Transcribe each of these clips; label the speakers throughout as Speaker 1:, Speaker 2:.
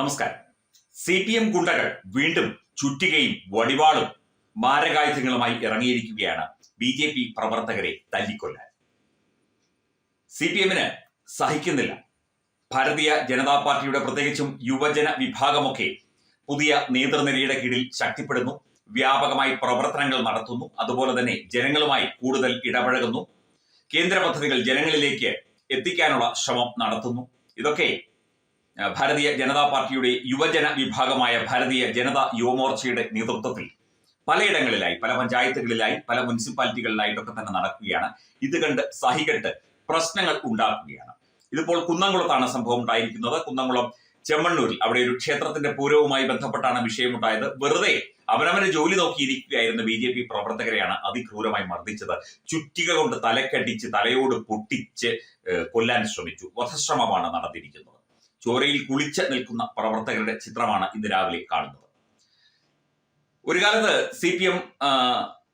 Speaker 1: നമസ്കാരം. C P M ഗുണ്ടകൾ വീണ്ടും ചുറ്റികയും വടിവാളും മാരകായുധങ്ങളുമായി ഇറങ്ങിയിരിക്കുകയാണ് ബി ജെ പി പ്രവർത്തകരെ തല്ലിക്കൊല്ലാൻ. സി പി എമ്മിന് സഹിക്കുന്നില്ല. ഭാരതീയ ജനതാ പാർട്ടിയുടെ പ്രത്യേകിച്ചും യുവജന വിഭാഗമൊക്കെ പുതിയ നേതൃനിരയുടെ കീഴിൽ ശക്തിപ്പെടുന്നു വ്യാപകമായി പ്രവർത്തനങ്ങൾ നടത്തുന്നു അതുപോലെ തന്നെ ജനങ്ങളുമായി കൂടുതൽ ഇടപഴകുന്നു കേന്ദ്ര പദ്ധതികൾ ജനങ്ങളിലേക്ക് എത്തിക്കാനുള്ള ശ്രമം നടത്തുന്നു. ഇതൊക്കെ ഭാരതീയ ജനതാ പാർട്ടിയുടെ യുവജന വിഭാഗമായ ഭാരതീയ ജനതാ യുവമോർച്ചയുടെ നേതൃത്വത്തിൽ പലയിടങ്ങളിലായി പല പഞ്ചായത്തുകളിലായി പല മുനിസിപ്പാലിറ്റികളിലായിട്ടൊക്കെ തന്നെ നടക്കുകയാണ്. ഇത് കണ്ട് സഹികെട്ട് പ്രശ്നങ്ങൾ ഉണ്ടാക്കുകയാണ്. ഇതിപ്പോൾ കുന്നംകുളത്താണ് സംഭവം ഉണ്ടായിരിക്കുന്നത്. കുന്നംകുളം ചെമ്മണ്ണൂരിൽ അവിടെ ഒരു ക്ഷേത്രത്തിന്റെ പൂരവുമായി ബന്ധപ്പെട്ടാണ് വിഷയമുണ്ടായത്. വെറുതെ അവനവന് ജോലി നോക്കിയിരിക്കുകയായിരുന്ന ബി ജെ പി പ്രവർത്തകരെയാണ് അതിക്രൂരമായി മർദ്ദിച്ചത്. ചുറ്റിക കൊണ്ട് തലക്കടിച്ച് തലയോട് പൊട്ടിച്ച് കൊല്ലാൻ ശ്രമിച്ചു. വധശ്രമമാണ് നടന്നിരിക്കുന്നത്. ചോരയിൽ കുളിച്ച് നിൽക്കുന്ന പ്രവർത്തകരുടെ ചിത്രമാണ് ഇന്ന് രാവിലെ കാണുന്നത്. ഒരു കാലത്ത് സി പി എം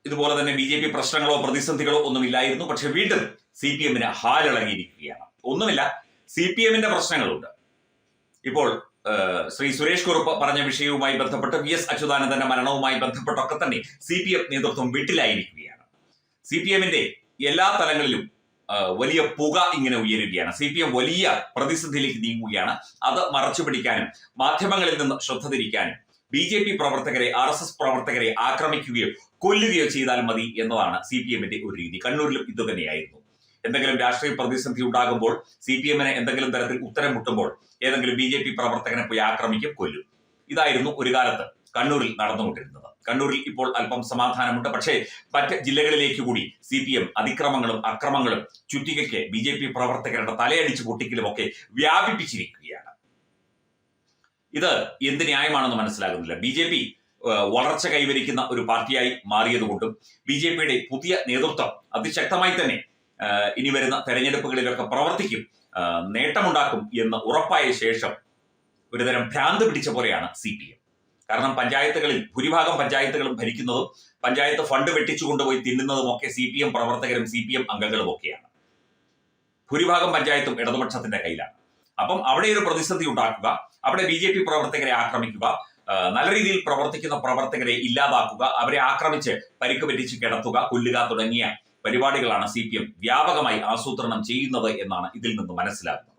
Speaker 1: ഇതുപോലെ തന്നെ ബി ജെ പി പ്രശ്നങ്ങളോ പ്രതിസന്ധികളോ ഒന്നുമില്ലായിരുന്നു. പക്ഷെ വീണ്ടും സി പി എമ്മിന് ഹാലിളകിയിരിക്കുകയാണ് ഒന്നുമില്ല സി പി എമ്മിന്റെ പ്രശ്നങ്ങളുണ്ട്. ഇപ്പോൾ ശ്രീ സുരേഷ് കുറുപ്പ് പറഞ്ഞ വിഷയവുമായി ബന്ധപ്പെട്ട് വി എസ് അച്യുതാനന്ദന്റെ മരണവുമായി ബന്ധപ്പെട്ടൊക്കെ തന്നെ സി പി എം നേതൃത്വം വീട്ടിലായിരിക്കുകയാണ്. സി പി എമ്മിന്റെ എല്ലാ തലങ്ങളിലും വലിയ പുക ഇങ്ങനെ ഉയരുകയാണ്. സി പി എം വലിയ പ്രതിസന്ധിയിലേക്ക് നീങ്ങുകയാണ്. അത് മറച്ചു പിടിക്കാനും മാധ്യമങ്ങളിൽ നിന്ന് ശ്രദ്ധ തിരിക്കാനും ബി ജെ പി പ്രവർത്തകരെ ആർ എസ് എസ് പ്രവർത്തകരെ ആക്രമിക്കുകയോ കൊല്ലുകയോ ചെയ്താൽ മതി എന്നതാണ് സി പി എമ്മിന്റെ ഒരു രീതി. കണ്ണൂരിലും ഇതുതന്നെയായിരുന്നു എന്തെങ്കിലും രാഷ്ട്രീയ പ്രതിസന്ധി ഉണ്ടാകുമ്പോൾ സി പി എമ്മിന് എന്തെങ്കിലും തരത്തിൽ ഉത്തരം മുട്ടുമ്പോൾ ഏതെങ്കിലും ബി ജെ പി പ്രവർത്തകനെ പോയി ആക്രമിക്കും കൊല്ലും. ഇതായിരുന്നു ഒരു കാലത്ത്. കണ്ണൂരിൽ നടന്നുകൊണ്ടിരുന്നത്. കണ്ണൂരിൽ ഇപ്പോൾ അല്പം സമാധാനമുണ്ട്. പക്ഷേ മറ്റ് ജില്ലകളിലേക്ക് കൂടി സി പി എം അതിക്രമങ്ങളും അക്രമങ്ങളും ചുറ്റികയ്ക്ക് ബി ജെ പി പ്രവർത്തകരുടെ തലയടിച്ച് പൊട്ടിക്കലും ഒക്കെ വ്യാപിപ്പിച്ചിരിക്കുകയാണ്. ഇത് എന്ത് ന്യായമാണെന്ന് മനസ്സിലാകുന്നില്ല. ബി ജെ പി വളർച്ച കൈവരിക്കുന്ന ഒരു പാർട്ടിയായി മാറിയതുകൊണ്ടും ബി ജെ പിയുടെ പുതിയ നേതൃത്വം അതിശക്തമായി തന്നെ ഇനി വരുന്ന തെരഞ്ഞെടുപ്പുകളിലൊക്കെ പ്രവർത്തിക്കും നേട്ടമുണ്ടാക്കും എന്ന് ഉറപ്പായ ശേഷം ഒരുതരം ഭ്രാന്ത് പിടിച്ച പോലെയാണ് സി പി എം കാരണം പഞ്ചായത്തുകളിൽ ഭൂരിഭാഗം പഞ്ചായത്തുകളും ഭരിക്കുന്നതും പഞ്ചായത്ത് ഫണ്ട് വെട്ടിച്ചു കൊണ്ടുപോയി തിന്നുന്നതും ഒക്കെ സി പി എം പ്രവർത്തകരും സി പി എം അംഗങ്ങളും ഒക്കെയാണ്. ഭൂരിഭാഗം പഞ്ചായത്തും ഇടതുപക്ഷത്തിന്റെ കയ്യിലാണ്. അപ്പം അവിടെ ഒരു പ്രതിസന്ധി ഉണ്ടാക്കുക അവിടെ ബി ജെ പി പ്രവർത്തകരെ ആക്രമിക്കുക നല്ല രീതിയിൽ പ്രവർത്തിക്കുന്ന പ്രവർത്തകരെ ഇല്ലാതാക്കുക അവരെ ആക്രമിച്ച് പരിക്ക് പറ്റിച്ച് കിടത്തുക കൊല്ലുക തുടങ്ങിയ പരിപാടികളാണ് സി പി എം വ്യാപകമായി ആസൂത്രണം ചെയ്യുന്നത് എന്നാണ് ഇതിൽ നിന്ന് മനസ്സിലാക്കുന്നത്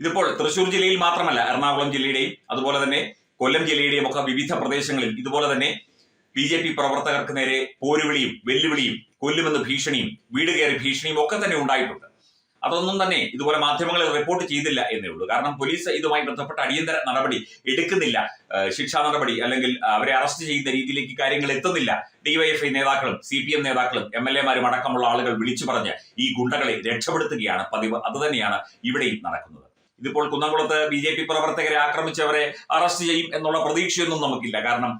Speaker 1: ഇതിപ്പോൾ തൃശൂർ ജില്ലയിൽ മാത്രമല്ല എറണാകുളം ജില്ലയുടെയും അതുപോലെ തന്നെ കൊല്ലം ജില്ലയുടെയും ഒക്കെ വിവിധ പ്രദേശങ്ങളിൽ ഇതുപോലെ തന്നെ ബി ജെ പി പ്രവർത്തകർക്ക് നേരെ പോരുവിളിയും വെല്ലുവിളിയും കൊല്ലുമെന്ന് ഭീഷണിയും വീട് കയറി ഭീഷണിയും ഒക്കെ തന്നെ ഉണ്ടായിട്ടുണ്ട്. അതൊന്നും തന്നെ ഇതുപോലെ മാധ്യമങ്ങളിൽ റിപ്പോർട്ട് ചെയ്തില്ല എന്നേ ഉള്ളൂ. കാരണം പോലീസ് ഇതുമായി ബന്ധപ്പെട്ട അടിയന്തര നടപടി എടുക്കുന്നില്ല. ശിക്ഷാ നടപടി അല്ലെങ്കിൽ അവരെ അറസ്റ്റ് ചെയ്യുന്ന രീതിയിലേക്ക് കാര്യങ്ങൾ എത്തുന്നില്ല. ഡിവൈഎഫ്ഐ നേതാക്കളും സി പി എം നേതാക്കളും എം എൽ എമാരും അടക്കമുള്ള ആളുകൾ വിളിച്ചു പറഞ്ഞ് ഈ ഗുണ്ടകളെ രക്ഷപ്പെടുത്തുകയാണ് പതിവ്. അത് തന്നെയാണ് ഇവിടെയും നടക്കുന്നത്. ഇതിപ്പോൾ കുന്നംകുളത്ത് ബി ജെ പി പ്രവർത്തകരെ ആക്രമിച്ചവരെ അറസ്റ്റ് ചെയ്യും എന്നുള്ള പ്രതീക്ഷയൊന്നും നമുക്കില്ല. കാരണം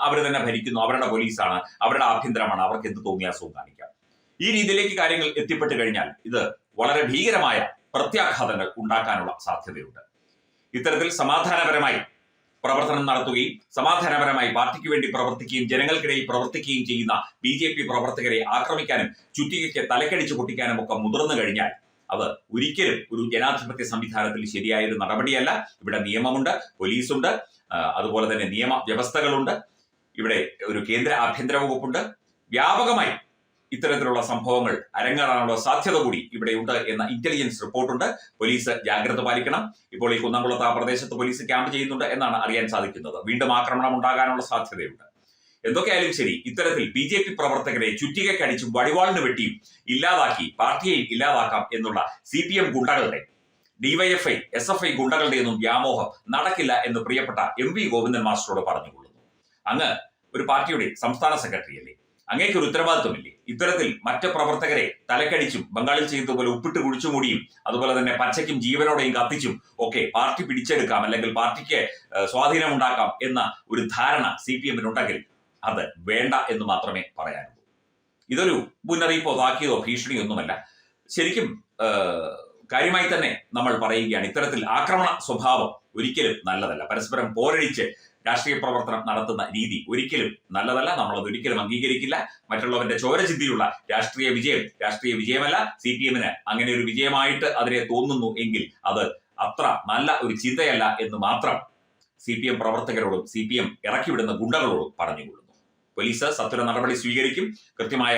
Speaker 1: അവർ തന്നെ ഭരിക്കുന്നു. അവരുടെ പോലീസാണ്. അവരുടെ ആഭ്യന്തരമാണ്. അവർക്ക് എന്ത് തോന്നിയാസവും കാണിക്കാം. ഈ രീതിയിലേക്ക് കാര്യങ്ങൾ എത്തിപ്പെട്ട് കഴിഞ്ഞാൽ ഇത് വളരെ ഭീകരമായ പ്രത്യാഘാതങ്ങൾ ഉണ്ടാക്കാനുള്ള സാധ്യതയുണ്ട്. ഇത്തരത്തിൽ സമാധാനപരമായി പ്രവർത്തനം നടത്തുകയും സമാധാനപരമായി പാർട്ടിക്ക് വേണ്ടി പ്രവർത്തിക്കുകയും ജനങ്ങൾക്കിടയിൽ പ്രവർത്തിക്കുകയും ചെയ്യുന്ന ബി പ്രവർത്തകരെ ആക്രമിക്കാനും ചുറ്റികയ്ക്ക് തലക്കടിച്ചു പൊട്ടിക്കാനും ഒക്കെ മുതിർന്നു കഴിഞ്ഞാൽ അത് ഒരിക്കലും ഒരു ജനാധിപത്യ സംവിധാനത്തിൽ ശരിയായ ഒരു നടപടിയല്ല. ഇവിടെ നിയമമുണ്ട് പോലീസുണ്ട് അതുപോലെ തന്നെ നിയമ വ്യവസ്ഥകളുണ്ട്. ഇവിടെ ഒരു കേന്ദ്ര ആഭ്യന്തര വകുപ്പുണ്ട്. വ്യാപകമായി ഇത്തരത്തിലുള്ള സംഭവങ്ങൾ അരങ്ങേറാനുള്ള സാധ്യത കൂടി ഇവിടെയുണ്ട് എന്ന ഇന്റലിജൻസ് റിപ്പോർട്ടുണ്ട് പോലീസ് ജാഗ്രത പാലിക്കണം. ഇപ്പോൾ ഈ കുന്നംകുളത്ത് ആ പ്രദേശത്ത് പോലീസ് ക്യാമ്പ് ചെയ്യുന്നുണ്ട് എന്നാണ് അറിയാൻ സാധിക്കുന്നത്. വീണ്ടും ആക്രമണം ഉണ്ടാകാനുള്ള സാധ്യതയുണ്ട്. എന്തൊക്കെയായാലും ശരി ഇത്തരത്തിൽ ബി ജെ പി പ്രവർത്തകരെ ചുറ്റികക്കടിച്ചും വടിവാളിന് വെട്ടിയും ഇല്ലാതാക്കി പാർട്ടിയെയും ഇല്ലാതാക്കാം എന്നുള്ള സി പി എം ഗുണ്ടകളുടെ ഡിവൈഎഫ്ഐ എസ് എഫ് ഐ ഗുണ്ടകളുടെ ഒന്നും വ്യാമോഹം നടക്കില്ല എന്ന് പ്രിയപ്പെട്ട എം വി ഗോവിന്ദൻ മാസ്റ്ററോട് പറഞ്ഞുകൊള്ളുന്നു. അങ്ങ് ഒരു പാർട്ടിയുടെ സംസ്ഥാന സെക്രട്ടറി അല്ലേ അങ്ങേക്ക് ഒരു ഉത്തരവാദിത്വമില്ലേ? ഇത്തരത്തിൽ മറ്റ് പ്രവർത്തകരെ തലക്കടിച്ചും ബംഗാളിൽ ചെയ്തതുപോലെ ഉപ്പിട്ട് കുഴിച്ചു മൂടിയും അതുപോലെ തന്നെ പച്ചയ്ക്കും ജീവനോടെയും കത്തിച്ചും ഒക്കെ പാർട്ടി പിടിച്ചെടുക്കാം അല്ലെങ്കിൽ പാർട്ടിക്ക് സ്വാധീനമുണ്ടാക്കാം എന്ന ഒരു ധാരണ സി പി എമ്മിനുണ്ടെങ്കിൽ അത് വേണ്ട എന്ന് മാത്രമേ പറയാനുള്ളൂ. ഇതൊരു മുന്നറിയിപ്പോ താക്കിയതോ ഭീഷണിയോ ഒന്നുമല്ല. ശരിക്കും കാര്യമായി തന്നെ നമ്മൾ പറയുകയാണ് ഇത്തരത്തിൽ ആക്രമണ സ്വഭാവം ഒരിക്കലും നല്ലതല്ല. പരസ്പരം പോരടിച്ച് രാഷ്ട്രീയ പ്രവർത്തനം നടത്തുന്ന രീതി ഒരിക്കലും നല്ലതല്ല. നമ്മളത് ഒരിക്കലും അംഗീകരിക്കില്ല. മറ്റുള്ളവന്റെ ചോരചിന്തിയുള്ള രാഷ്ട്രീയ വിജയം രാഷ്ട്രീയ വിജയമല്ല. സി പി എമ്മിന് അങ്ങനെ ഒരു വിജയമായിട്ട് അതിനെ തോന്നുന്നു എങ്കിൽ അത് അത്ര നല്ല ഒരു ചിന്തയല്ല എന്ന് മാത്രം സി പി എം പ്രവർത്തകരോടും സി പി എം ഇറക്കിവിടുന്ന ഗുണ്ടകളോടും പറഞ്ഞുകൊള്ളുന്നു പോലീസ് സത്വര നടപടി സ്വീകരിക്കും. കൃത്യമായ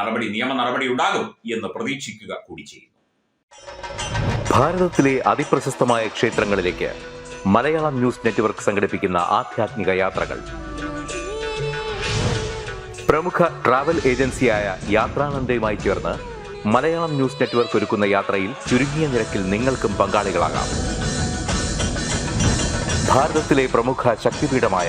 Speaker 1: നടപടി നിയമ നടപടി ഉണ്ടാകും എന്ന് പ്രതീക്ഷിക്കുക കൂടി ചെയ്യുന്നു.
Speaker 2: ഭാരതത്തിലെ അതിപ്രശസ്തമായ ക്ഷേത്രങ്ങളിലേക്ക് മലയാളം ന്യൂസ് നെറ്റ്വർക്ക് സംഘടിപ്പിക്കുന്ന ആധ്യാത്മിക യാത്രകൾ. പ്രമുഖ ട്രാവൽ ഏജൻസിയായ യാത്രാനന്ദയുമായി ചേർന്ന് മലയാളം ന്യൂസ് നെറ്റ്വർക്ക് ഒരുക്കുന്ന യാത്രയിൽ ചുരുങ്ങിയ നിരക്കിൽ നിങ്ങൾക്കും പങ്കാളികളാകാം. ഭാരതത്തിലെ പ്രമുഖ ശക്തിപീഠമായ